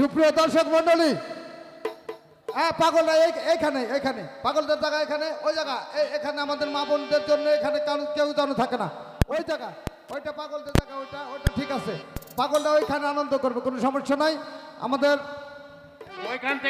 সুপ্রিয় দর্শক মন্ডলী হ্যাঁ পাগলটা এই- এইখানে এইখানে। পাগলদের জায়গা এখানে, ওই জায়গা। এখানে আমাদের মা বোনদের জন্য এখানে কারও কেউ যেন থাকে না। ওই জায়গা, ওইটা পাগলদের জায়গা, ওইটা ওইটা ঠিক আছে। পাগলটা ওইখানে আনন্দ করবে, কোনো সমস্যা নাই। আমাদের ওইখান থেকে